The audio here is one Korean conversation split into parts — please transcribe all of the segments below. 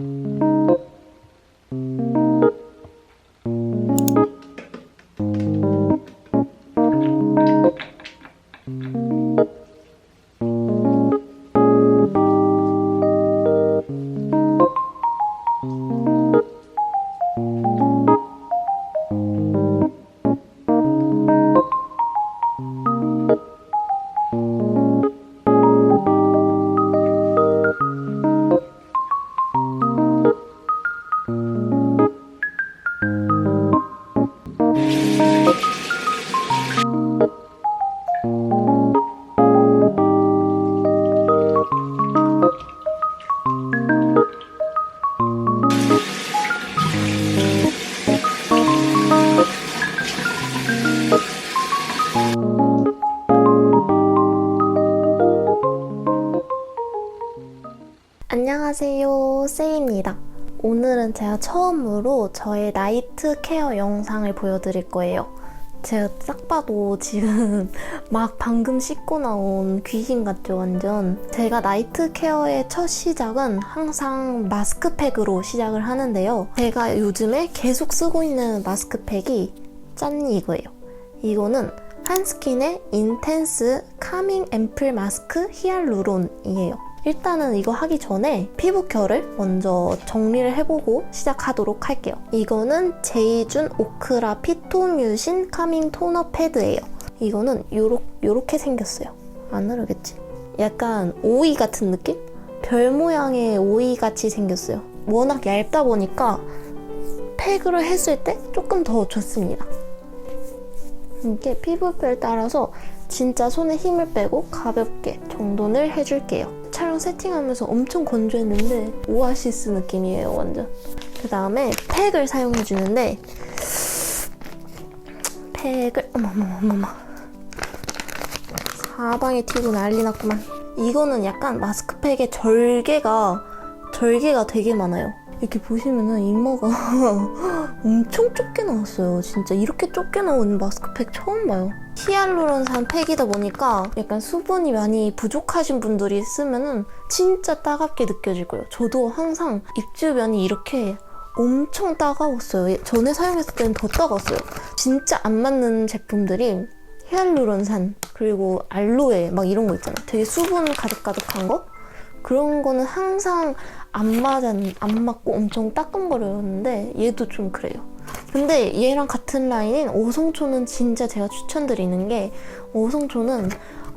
Música 안녕하세요, 세이입니다. 오늘은 제가 처음으로 저의 나이트 케어 영상을 보여드릴 거예요. 제가 딱 봐도 지금 막 방금 씻고 나온 귀신 같죠, 완전. 제가 나이트 케어의 첫 시작은 항상 마스크팩으로 시작을 하는데요. 제가 요즘에 계속 쓰고 있는 마스크팩이 짠 이거예요. 이거는 한스킨의 인텐스 카밍 앰플 마스크 히알루론이에요. 일단은 이거 하기 전에 피부 결을 먼저 정리를 해보고 시작하도록 할게요. 이거는 제이준 오크라 피토뮤신 카밍 토너 패드예요. 이거는 요렇, 요렇게 생겼어요. 안 흐르겠지? 약간 오이 같은 느낌? 별 모양의 오이 같이 생겼어요. 워낙 얇다 보니까 팩으로 했을 때 조금 더 좋습니다. 이렇게 피부별 따라서 진짜 손에 힘을 빼고 가볍게 정돈을 해줄게요. 촬영 세팅하면서 엄청 건조했는데 오아시스 느낌이에요, 완전. 그 다음에 팩을 사용해 주는데 팩을 어머머머머 사방에 튀고 난리 났구만. 이거는 약간 마스크팩의 절개가 절개가 되게 많아요. 이렇게 보시면은 이마가 엄청 좁게 나왔어요. 진짜 이렇게 좁게 나온 마스크팩 처음 봐요. 히알루론산 팩이다 보니까 약간 수분이 많이 부족하신 분들이 쓰면은 진짜 따갑게 느껴질 거예요. 저도 항상 입 주변이 이렇게 엄청 따가웠어요. 예, 전에 사용했을 때는 더 따가웠어요. 진짜 안 맞는 제품들이 히알루론산 그리고 알로에 막 이런 거 있잖아요. 되게 수분 가득가득한 거 그런 거는 항상 안 맞, 안 맞고 엄청 따끔거렸는데 얘도 좀 그래요. 근데 얘랑 같은 라인인 오성초는 진짜 제가 추천드리는 게 오성초는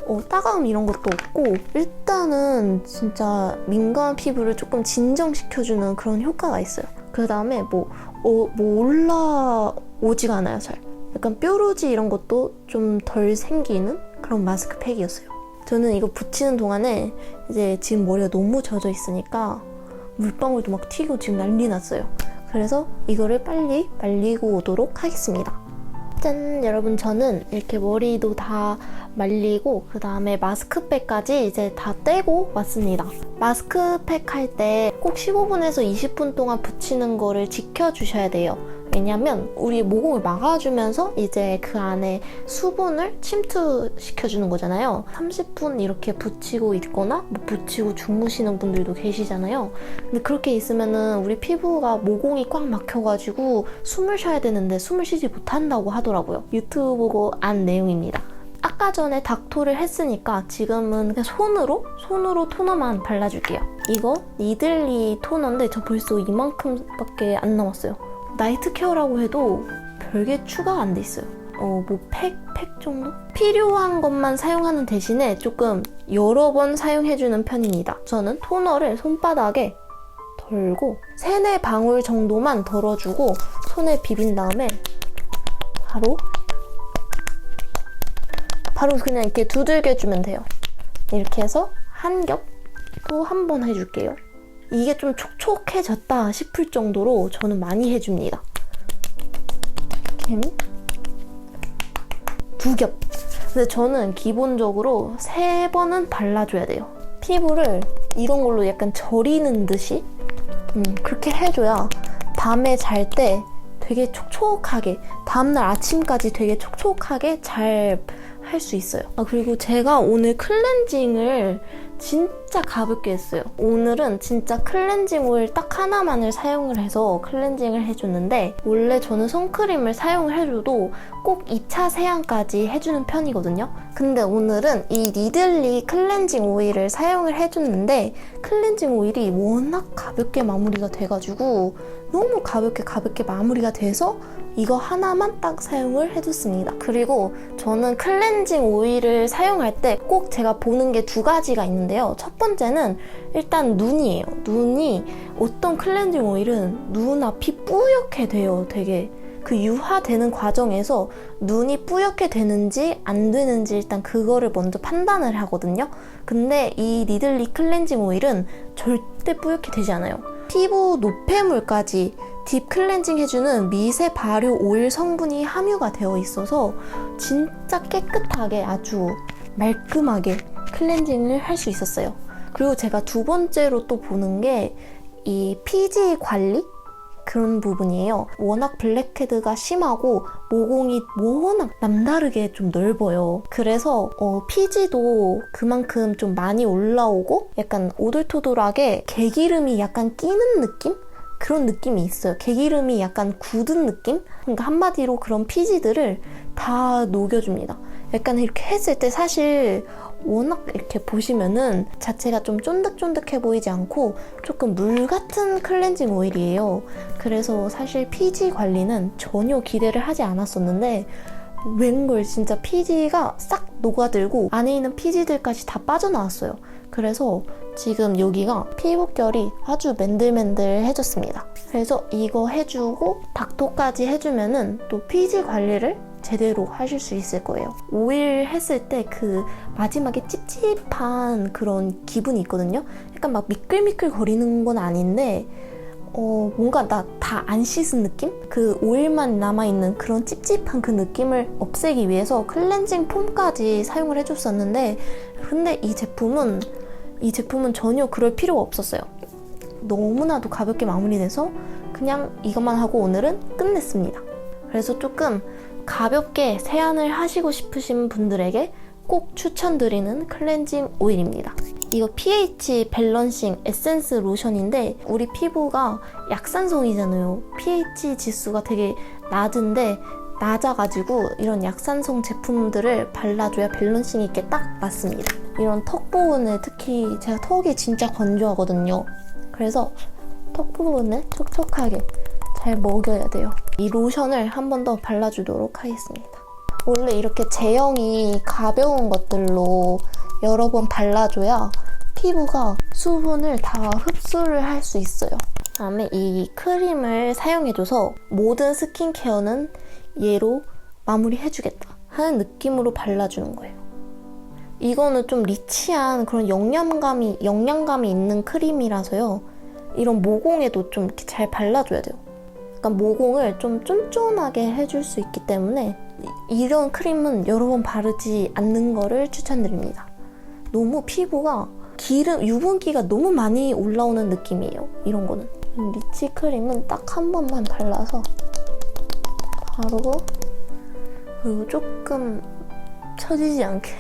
어, 따가움 이런 것도 없고 일단은 진짜 민감한 피부를 조금 진정시켜주는 그런 효과가 있어요. 그 다음에 뭐, 어, 뭐 올라오지가 않아요 잘. 약간 뾰루지 이런 것도 좀 덜 생기는 그런 마스크팩이었어요. 저는 이거 붙이는 동안에 이제 지금 머리가 너무 젖어 있으니까 물방울도 막 튀고 지금 난리 났어요. 그래서 이거를 빨리 말리고 오도록 하겠습니다. 짠! 여러분 저는 이렇게 머리도 다 말리고 그 다음에 마스크팩까지 이제 다 떼고 왔습니다. 마스크팩 할 때 꼭 15분에서 20분 동안 붙이는 거를 지켜주셔야 돼요. 왜냐면 우리 모공을 막아주면서 이제 그 안에 수분을 침투시켜주는 거잖아요. 30분 이렇게 붙이고 있거나 뭐 붙이고 주무시는 분들도 계시잖아요. 근데 그렇게 있으면은 우리 피부가 모공이 꽉 막혀가지고 숨을 쉬어야 되는데 숨을 쉬지 못한다고 하더라고요. 유튜브 보고 안 내용입니다. 아까 전에 닥토를 했으니까 지금은 그냥 손으로 손으로 토너만 발라줄게요. 이거 니들리 토너인데 저 벌써 이만큼밖에 안 남았어요. 나이트 케어라고 해도 별게 추가 안 돼 있어요. 어, 뭐 팩, 팩 정도? 필요한 것만 사용하는 대신에 조금 여러 번 사용해주는 편입니다. 저는 토너를 손바닥에 덜고 세네 방울 정도만 덜어주고 손에 비빈 다음에 바로 바로 그냥 이렇게 두들겨주면 돼요. 이렇게 해서 한 겹 또 한 번 해줄게요. 이게 좀 촉촉해졌다 싶을 정도로 저는 많이 해줍니다. 이렇게 두 겹. 근데 저는 기본적으로 세 번은 발라줘야 돼요. 피부를 이런 걸로 약간 절이는 듯이 음, 그렇게 해줘야 밤에 잘 때 되게 촉촉하게 다음날 아침까지 되게 촉촉하게 잘 할 수 있어요. 아, 그리고 제가 오늘 클렌징을 진짜 가볍게 했어요. 오늘은 진짜 클렌징 오일 딱 하나만을 사용을 해서 클렌징을 해줬는데 원래 저는 선크림을 사용을 해줘도 꼭 2차 세안까지 해주는 편이거든요. 근데 오늘은 이 니들리 클렌징 오일을 사용을 해줬는데 클렌징 오일이 워낙 가볍게 마무리가 돼가지고 너무 가볍게 가볍게 마무리가 돼서 이거 하나만 딱 사용을 해줬습니다. 그리고 저는 클렌징 오일을 사용할 때 꼭 제가 보는 게 두 가지가 있는데 요. 첫 번째는 일단 눈이에요. 눈이 어떤 클렌징 오일은 눈 앞이 뿌옇게 돼요. 되게 그 유화되는 과정에서 눈이 뿌옇게 되는지 안 되는지 일단 그거를 먼저 판단을 하거든요. 근데 이 니들리 클렌징 오일은 절대 뿌옇게 되지 않아요. 피부 노폐물까지 딥 클렌징 해주는 미세 발효 오일 성분이 함유가 되어 있어서 진짜 깨끗하게 아주 말끔하게 클렌징을 할 수 있었어요. 그리고 제가 두 번째로 또 보는 게 이 피지 관리? 그런 부분이에요. 워낙 블랙헤드가 심하고 모공이 워낙 남다르게 좀 넓어요. 그래서 어, 피지도 그만큼 좀 많이 올라오고 약간 오돌토돌하게 개기름이 약간 끼는 느낌? 그런 느낌이 있어요. 개기름이 약간 굳은 느낌? 그러니까 한마디로 그런 피지들을 다 녹여줍니다. 약간 이렇게 했을 때 사실 워낙 이렇게 보시면은 자체가 좀 쫀득쫀득해 보이지 않고 조금 물 같은 클렌징 오일이에요. 그래서 사실 피지 관리는 전혀 기대를 하지 않았었는데 웬걸 진짜 피지가 싹 녹아들고 안에 있는 피지들까지 다 빠져나왔어요. 그래서 지금 여기가 피부결이 아주 맨들맨들해졌습니다. 그래서 이거 해주고 닥터까지 해주면은 또 피지 관리를 제대로 하실 수 있을 거예요. 오일 했을 때 그 마지막에 찝찝한 그런 기분이 있거든요. 약간 막 미끌미끌 거리는 건 아닌데 어, 뭔가 나 다 안 씻은 느낌? 그 오일만 남아있는 그런 찝찝한 그 느낌을 없애기 위해서 클렌징 폼까지 사용을 해줬었는데 근데 이 제품은 이 제품은 전혀 그럴 필요가 없었어요. 너무나도 가볍게 마무리돼서 그냥 이것만 하고 오늘은 끝냈습니다. 그래서 조금 가볍게 세안을 하시고 싶으신 분들에게 꼭 추천드리는 클렌징 오일입니다. 이거 pH 밸런싱 에센스 로션인데 우리 피부가 약산성이잖아요. pH 지수가 되게 낮은데 낮아가지고 이런 약산성 제품들을 발라줘야 밸런싱 있게 딱 맞습니다. 이런 턱 부분에 특히 제가 턱이 진짜 건조하거든요. 그래서 턱 부분을 촉촉하게 잘 먹여야 돼요. 이 로션을 한 번 더 발라주도록 하겠습니다. 원래 이렇게 제형이 가벼운 것들로 여러 번 발라줘야 피부가 수분을 다 흡수를 할 수 있어요. 다음에 이 크림을 사용해줘서 모든 스킨케어는 얘로 마무리해주겠다 하는 느낌으로 발라주는 거예요. 이거는 좀 리치한 그런 영양감이, 영양감이 있는 크림이라서요. 이런 모공에도 좀 이렇게 잘 발라줘야 돼요. 약간 모공을 좀 쫀쫀하게 해줄 수 있기 때문에 이런 크림은 여러 번 바르지 않는 거를 추천드립니다. 너무 피부가 기름, 유분기가 너무 많이 올라오는 느낌이에요. 이런 거는. 리치 크림은 딱 한 번만 발라서 바르고 그리고 조금 처지지 않게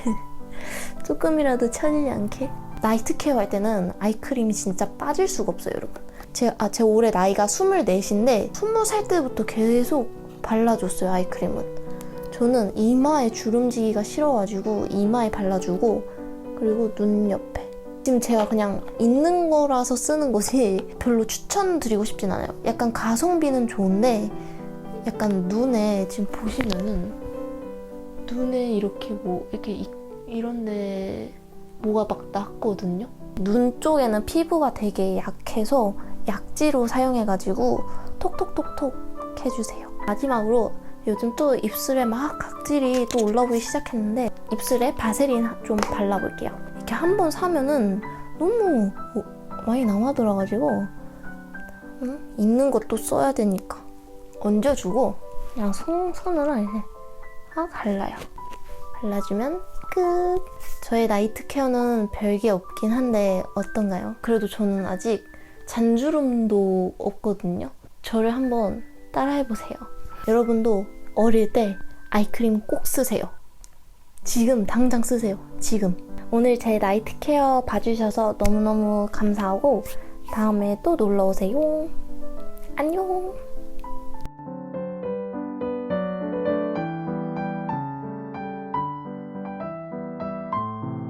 조금이라도 처지지 않게 나이트 케어 할 때는 아이크림이 진짜 빠질 수가 없어요, 여러분. 제, 아, 제 올해 나이가 24인데 20살 때부터 계속 발라줬어요, 아이크림은. 저는 이마에 주름지기가 싫어가지고 이마에 발라주고 그리고 눈 옆에. 지금 제가 그냥 있는 거라서 쓰는 거지 별로 추천드리고 싶진 않아요. 약간 가성비는 좋은데 약간 눈에 지금 보시면은 눈에 이렇게 뭐 이렇게 이, 이런데 뭐가 막 났거든요. 눈 쪽에는 피부가 되게 약해서 약지로 사용해가지고 톡톡톡톡 해주세요. 마지막으로 요즘 또 입술에 막 각질이 또 올라오기 시작했는데 입술에 바세린 좀 발라볼게요. 이렇게 한 번 사면은 너무 많이 남아들어가지고 응? 있는 것도 써야 되니까 얹어주고 그냥 손, 손으로 이제 막 발라요. 발라주면 끝. 저의 나이트 케어는 별게 없긴 한데 어떤가요? 그래도 저는 아직 잔주름도 없거든요. 저를 한번 따라해보세요. 여러분도 어릴 때 아이크림 꼭 쓰세요. 지금 당장 쓰세요. 지금. 오늘 제 나이트 케어 봐주셔서 너무너무 감사하고 다음에 또 놀러 오세요. 안녕.